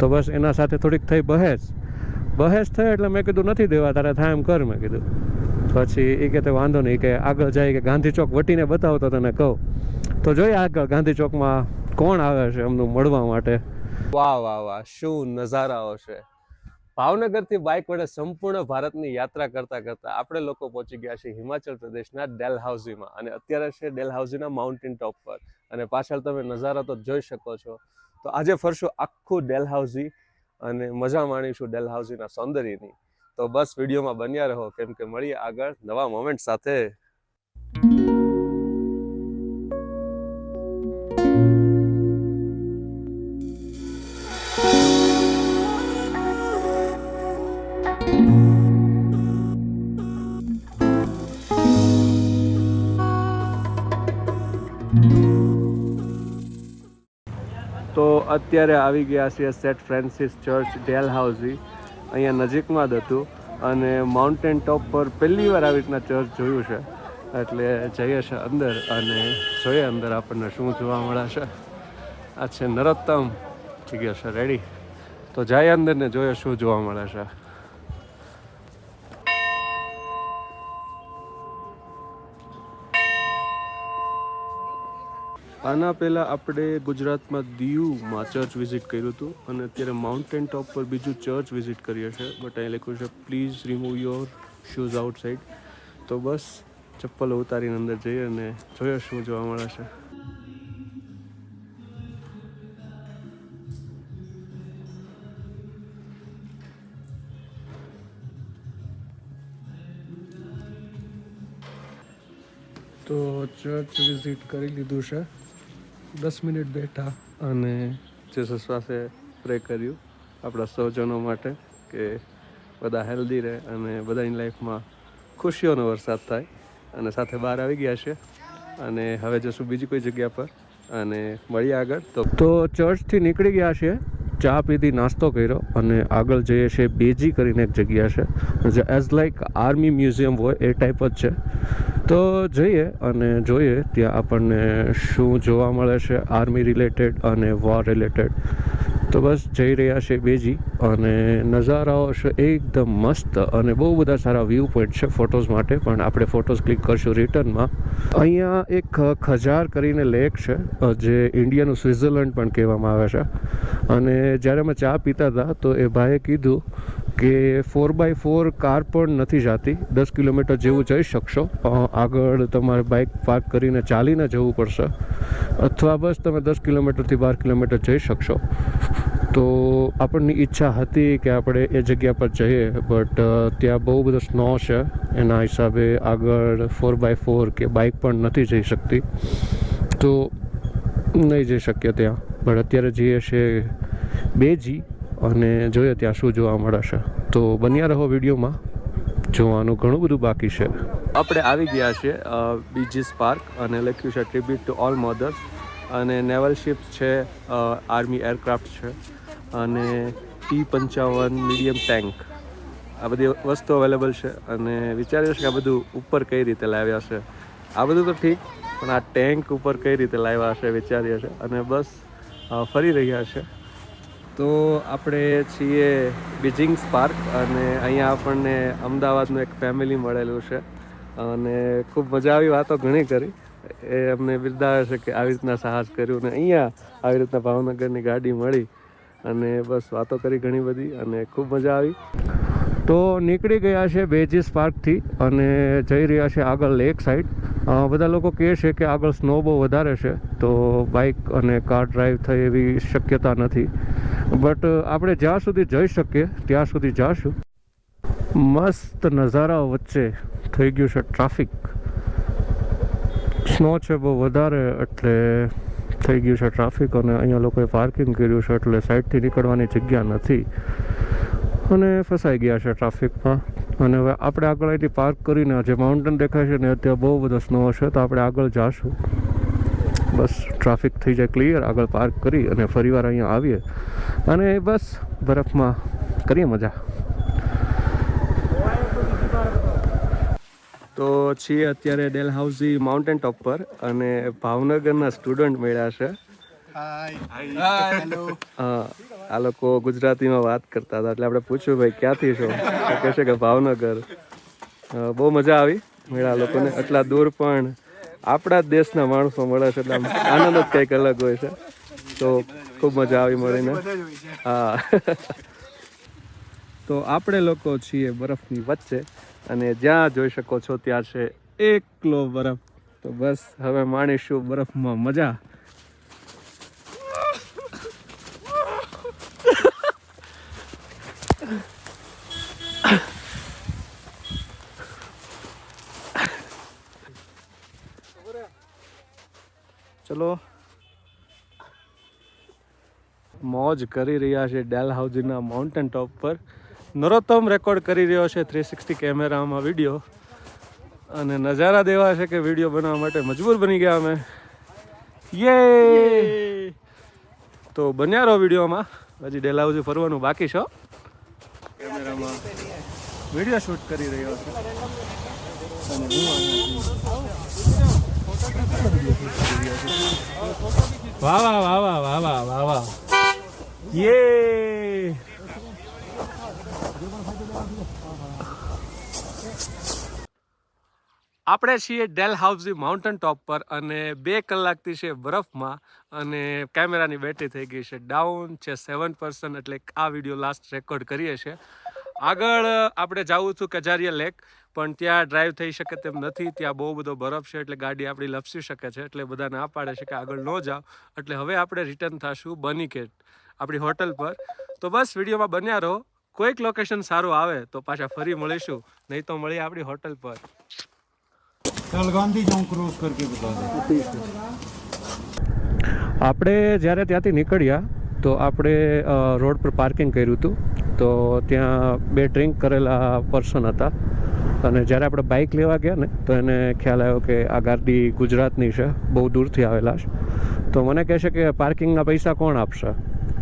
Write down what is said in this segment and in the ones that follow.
તો બસ એના સાથે થોડીક થઈ બહેસ. બહેસ થઈ એટલે મેં કીધું, નથી દેવા તારે, થાય એમ કર, મેં કીધું. પછી એ કે, તે વાંધો નહીં. કે, આગળ જાય કે, ગાંધી ચોક વટીને બતાવો તો તને કહું. તો જોઈએ આગળ, ગાંધી ચોકમાં કોણ આવે છે એમનું મળવા માટે? વાહ વાહ વાહ, શું નજારાઓ છે. ભાવનગરથી બાઇક વડે સંપૂર્ણ ભારતની યાત્રા કરતા કરતા આપણે લોકો પહોંચી ગયા છીએ હિમાચલ પ્રદેશના ડેલહાઉઝીમાં અને અત્યારે છે ડેલહાઉઝીના માઉન્ટેન ટોપ પર. અને પાછળ તમે નજારા તો જોઈ શકો છો. તો આજે ફરશું આખું ડેલહાઉઝી અને મજા માણીશું ડેલહાઉઝીના સૌંદર્યની. તો બસ વિડીયોમાં બન્યા રહો. કેમ કે મળીએ આગળ નવા મોમેન્ટ સાથે. અત્યારે આવી ગયા છીએ સેટ ફ્રાન્સિસ ચર્ચ ડેલહાઉસી અહીંયા નજીકમાં જ હતું અને માઉન્ટેન ટોપ પર પહેલી વાર આવી રીતના ચર્ચ જોયું છે. એટલે જઈએ છે અંદર અને જોઈએ અંદર આપણને શું જોવા મળે છે. આ છે નરોત્તમ. થઈ ગયો છે રેડી તો જાય અંદર ને જોઈએ શું જોવા મળે છે. આના પહેલાં આપણે ગુજરાતમાં દીવમાં ચર્ચ વિઝિટ કર્યું હતું અને અત્યારે માઉન્ટેન ટોપ પર બીજું ચર્ચ વિઝિટ કરીએ છીએ. બટ અહીં લખ્યું છે please remove your shoes outside તો બસ, ચપ્પલ ઉતારીને અંદર જઈએ અને જોઈએ શું જોવા મળે છે. તો ચર્ચ વિઝિટ કરી લીધું છે. દસ મિનિટ બેઠા અને જેસસ પાસે પ્રે કર્યું આપણા સૌજનો માટે કે બધા હેલ્ધી રહે અને બધાની લાઈફમાં ખુશીઓનો વરસાદ થાય અને સાથે બહાર આવી ગયા છે. અને હવે જશું બીજી કોઈ જગ્યા પર અને મળીએ આગળ. તો તો ચર્ચથી નીકળી ગયા છે. ચા પીધી, નાસ્તો કર્યો અને આગળ જઈએ છીએ બેજી કરીને એક જગ્યા છે. જે એઝ લાઈક આર્મી મ્યુઝિયમ હોય એ ટાઈપ જ છે. તો જઈએ અને જોઈએ ત્યાં આપણને શું જોવા મળે છે આર્મી રિલેટેડ અને વોર રિલેટેડ તો બસ જઈ રહ્યા છે બેજી. અને નજારાઓ છે એકદમ મસ્ત અને બહુ બધા સારા વ્યૂ પોઈન્ટ છે ફોટોઝ માટે. પણ આપણે ફોટોઝ ક્લિક કરશું રિટર્નમાં અહીંયા એક ખજાર કરીને લેક છે, જે ઇન્ડિયાનું સ્વિટ્ઝરલેન્ડ પણ કહેવામાં આવે છે. અને જ્યારે અમે ચા પીતા હતા, તો એ ભાઈએ કીધું કે ફોર બાય ફોર કાર પણ નથી જતી. દસ કિલોમીટર જેવું જઈ શકશો. આગળ તમારે બાઇક પાર્ક કરીને ચાલીને જવું પડશે. અથવા બસ તમે દસ કિલોમીટરથી બાર કિલોમીટર જઈ શકશો. તો આપણની ઈચ્છા હતી કે આપણે એ જગ્યા પર જઈએ બટ ત્યાં બહુ બધો સ્નો છે. એના હિસાબે આગળ ફોર બાય ફોર કે બાઇક પણ નથી જઈ શકતી. તો નહીં જઈ શકીએ ત્યાં. પણ અત્યારે જઈએ છીએ બેજી અને જોઈએ ત્યાં શું જોવા મળે છે તો બન્યા રહો વિડીયોમાં. જોવાનું ઘણું બધું બાકી છે. આપણે આવી ગયા છે બીજીસ પાર્ક અને લખ્યું છે ટ્રીબ્યુટ ટુ ઓલ મધર્સ અને નેવલ શિપ છે આર્મી એરક્રાફ્ટ છે. અને ટી પંચાવન મીડિયમ ટેન્ક આ બધી વસ્તુ અવેલેબલ છે અને વિચાર્યું છે કે આ બધું ઉપર કઈ રીતે લાવ્યા છે. આ બધું તો ઠીક, પણ આ ટેન્ક ઉપર કઈ રીતે લાવ્યા હશે વિચાર્યા છે. અને બસ ફરી રહ્યા છે. તો આપણે છીએ બીજિંગ પાર્ક અને અહીંયા આપણને અમદાવાદનું એક ફેમિલી મળેલું છે. અને ખૂબ મજા આવી વાતો ઘણી કરી. એ અમને બિરદાવે છે કે આવી રીતના સાહસ કર્યું ને અહીંયા આવી રીતના ભાવનગરની ગાડી મળી અને બસ વાતો કરી ઘણી બધી અને ખૂબ મજા આવી. તો નીકળી ગયા છે બેજીસ પાર્કથી અને જઈ રહ્યા છે આગળ લેક સાઈડ બધા લોકો કહે છે કે આગળ સ્નો બહુ વધારે છે, તો બાઇક અને કાર ડ્રાઈવ થાય એવી શક્યતા નથી. બટ આપણે જ્યાં સુધી જઈ શકીએ, ત્યાં સુધી જાશું. મસ્ત નજારાઓ વચ્ચે થઈ ગયું છે ટ્રાફિક સ્નો છે બહુ વધારે, એટલે થઈ ગયું છે ટ્રાફિક અને અહીંયા લોકોએ પાર્કિંગ કર્યું છે, એટલે સાઈડથી નીકળવાની જગ્યા નથી. અને ફસાઈ ગયા છે ટ્રાફિકમાં અને હવે આપણે આગળ અહીંથી પાર્ક કરીને જે માઉન્ટેન દેખાય છે ને અત્યારે બહુ બધો સ્નો છે તો આપણે આગળ જાશું. બસ ટ્રાફિક થઈ જાય ક્લિયર આગળ પાર્ક કરી અને ફરીવાર અહીંયા આવીએ. અને બસ બરફમાં કરીએ મજા. તો છીએ અત્યારે ડેલહાઉસી માઉન્ટેન ટોપ પર અને ભાવનગરના સ્ટુડન્ટ મળ્યા છે. આ લોકો ગુજરાતીમાં વાત કરતા હતા એટલે આપણે પૂછ્યું ભાઈ ક્યાંથી છો? તો કહે છે કે ભાવનગર. બહુ મજા આવી મેળા લોકોને. એટલા દૂર પણ આપણા જ દેશના માણસો મળે છે એટલે આનંદ જ કંઈક અલગ હોય છે. તો ખૂબ મજા આવી મળીને. હા. તો આપણે લોકો છીએ બરફની વચ્ચે અને જ્યાં જોઈ શકો છો ત્યાં છે એકલો બરફ. તો બસ હવે માણીશું બરફમાં મજા. ચલો. મોજ કરી રહ્યા છે ડેલ ડેલહાઉસીના માઉન્ટેન ટોપ પર. નરોત્તમ રેકોર્ડ કરી રહ્યો છે થ્રી સિક્સટી કેમેરામાં વીડિયો અને નજારા દેવા છે કે વીડિયો બનાવવા માટે મજબૂર બની ગયા અમે. યે તો બન્યા રહો વિડીયોમાં. હજી ડેલહાઉસી ફરવાનું બાકી છો. કેમેરામાં વીડિયો શૂટ કરી રહ્યો છે. અને વાહ વાહ વાહ વાહ વાહ વાહ વાહ વાહ. આપણે છીએ ડેલ હાઉસી માઉન્ટેન ટોપ પર અને બે કલાકથી છે બરફમાં અને કેમેરાની બેટરી થઈ ગઈ છે ડાઉન, છે સેવન પર્સન્ટ, એટલે આ વીડિયો લાસ્ટ રેકોર્ડ કરીએ છીએ. આગળ આપણે જવું છું કજારિયા લેક. પણ ત્યાં ડ્રાઈવ થઈ શકે તેમ નથી. ત્યાં બહુ બધો બરફ છે એટલે ગાડી આપણી લપસી શકે છે એટલે બધા ના પાડે છે કે આગળ ન જાઓ. એટલે હવે આપણે રિટર્ન થશું બનીકેટ આપણી હોટલ પર. તો બસ વિડીયોમાં બન્યા રહો. કોઈક લોકેશન સારું આવે તો પાછા ફરી મળીશું. નહીં તો મળીએ આપણી હોટલ પર. આપણે જ્યારે ત્યાંથી નીકળ્યા તો આપણે રોડ પર પાર્કિંગ કર્યું હતું. તો ત્યાં બે ડ્રિંક કરેલા પર્સન હતા. અને જ્યારે આપણે બાઇક લેવા ગયા ને, તો એને ખ્યાલ આવ્યો કે આ ગાડી ગુજરાતની છે, બહુ દૂરથી આવેલા છે. તો મને કહે છે કે પાર્કિંગના પૈસા કોણ આપશે?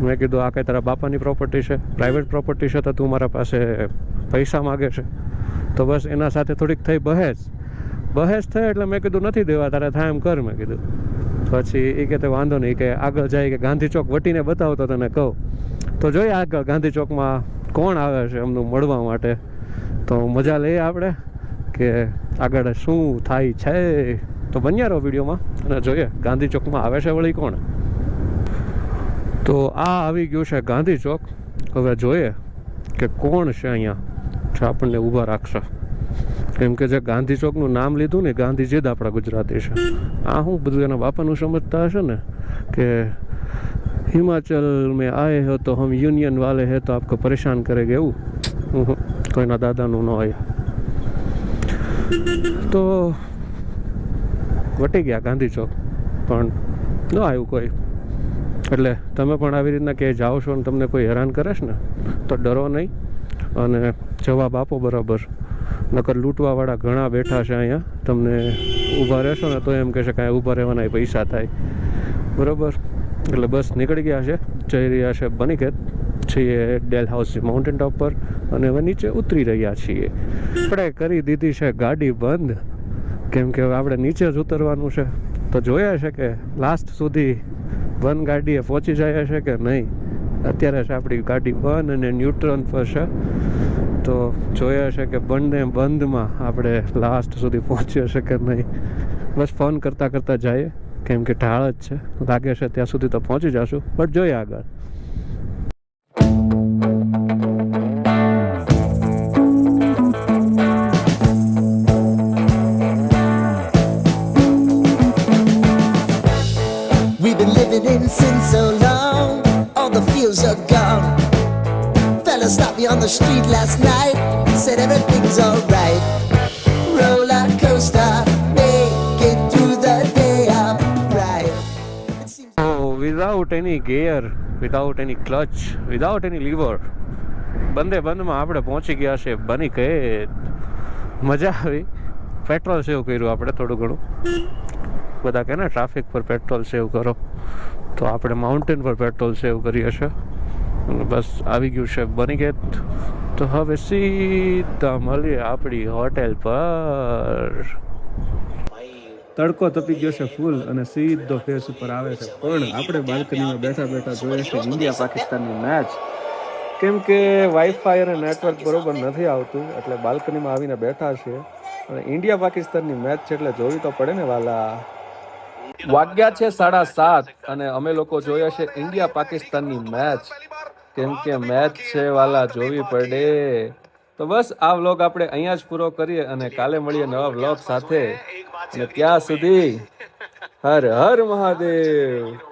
મેં કીધું, આ કંઈ તારા બાપાની પ્રોપર્ટી છે? પ્રાઇવેટ પ્રોપર્ટી છે તો તું મારા પાસે પૈસા માગે છે. તો બસ એના સાથે થોડીક થઈ બહેસ. બહેસ થઈ એટલે મેં કીધું, નથી દેવા, તારે થાય એમ કર, મેં કીધું. પછી એ કે, તે વાંધો નહીં, કે આગળ જાય કે ગાંધી ચોક વટીને બતાવો તો તને કહું. તો જોઈએ આગળ ગાંધી ચોકમાં કોણ આવે છે અમનું મળવા માટે? તો મજા લઈએ આપણે કે આગળ શું થાય છે? તો બન્યા રહો વિડીયોમાં અને જોઈએ, ગાંધી ચોકમાં આવે છે વળી કોણ? તો આ આવી ગયું છે ગાંધી ચોક. હવે જોઈએ કે કોણ છે અહીંયા? જે આપણને ઊભા રાખશે. કેમ કે જે ગાંધી ચોકનું નામ લીધું ને ગાંધીજી જ આપણા ગુજરાતી છે. આ હું બધું એના બાપાનું સમજતા હશે ને કે હિમાચલ મેં આયે હો તો હમ યુનિયન વાલે હે તો આપકો પરેશાન કરેગે એવું. કોઈના દાદાનું ન હોય. તો વટી ગયા ગાંધી ચોક, પણ ન આવ્યું કોઈ. એટલે તમે પણ આવી રીતના કે જાઓ છો ને તમને કોઈ હેરાન કરે છે ને, તો ડરો નહીં. અને જવાબ આપો બરાબર. નકર લૂંટવાવાળા ઘણા બેઠા છે અહીંયા. તમને ઊભા રહેશો ને તો એમ કહેશે કાંઈ ઊભા રહેવાના પૈસા થાય. બરાબર. એટલે બસ નીકળી ગયા છે. જઈ રહ્યા છે બની બનીકેત છીએ ડેલ હાઉસ માઉન્ટેન ટોપ પર અને હવે નીચે ઉતરી રહ્યા છીએ. આપણે કરી દીધી છે ગાડી બંધ. કેમ કે હવે આપણે નીચે જ ઉતરવાનું છે. તો જોયા છે કે લાસ્ટ સુધી બંધ ગાડીએ પહોંચી જાય છે કે નહીં? અત્યારે છે આપણી ગાડી બંધ અને ન્યુટ્રન પર છે. તો જોયા છે કે બંને બંધમાં આપણે લાસ્ટ સુધી પહોંચીએ છે કે નહીં? બસ ફોન કરતાં કરતાં જઈએ. કેમ કે ઢાળ જ છે. લાગે છે ત્યાં સુધી તો પહોંચી જશું. બટ જોઈએ આગળ. Been since so long, all the feels are gone. Fella stopped me on the street last night, said everything's alright. Roller coaster, make it through the day, I'm right. Seems Oh, without any gear, without any clutch, without any lever, Bande બંધમાં આપણે પહોંચી ગયા છે બની કે મજા આવી petrol સેવ કર્યું આપણે થોડું ઘણું બધા કહે ને ટ્રાફિક પર પેટ્રોલ સેવ કરો. તો આપણે માઉન્ટેન પર પેટ્રોલ સેવ કરીએ છીએ. બસ આવી ગયું છે બની ગયે. તો હવે સીધા મળીએ આપણી હોટેલ પર. તડકો તપી ગયો છે ફૂલ અને સીધો ફેસ ઉપર આવે છે. પણ આપણે બાલ્કનીમાં બેઠા બેઠા જોઈએ છે ઇન્ડિયા પાકિસ્તાનની મેચ કેમ કે વાઈફાઈ અને નેટવર્ક બરોબર નથી આવતું, એટલે બાલ્કનીમાં આવીને બેઠા છે અને ઇન્ડિયા પાકિસ્તાનની મેચ છે એટલે જોવી તો પડે ને વાલા. વાગ્યા છે સાડા સાત અને અમે લોકો જોયા છે ઇન્ડિયા પાકિસ્તાનની મેચ. કેમ કે મેચ છે વાલા, જોવી પડે. તો બસ આ વ્લોગ આપણે અહીંયા જ પૂરો કરીએ અને કાલે મળીએ નવા વ્લોગ સાથે. ત્યાં સુધી હર હર મહાદેવ.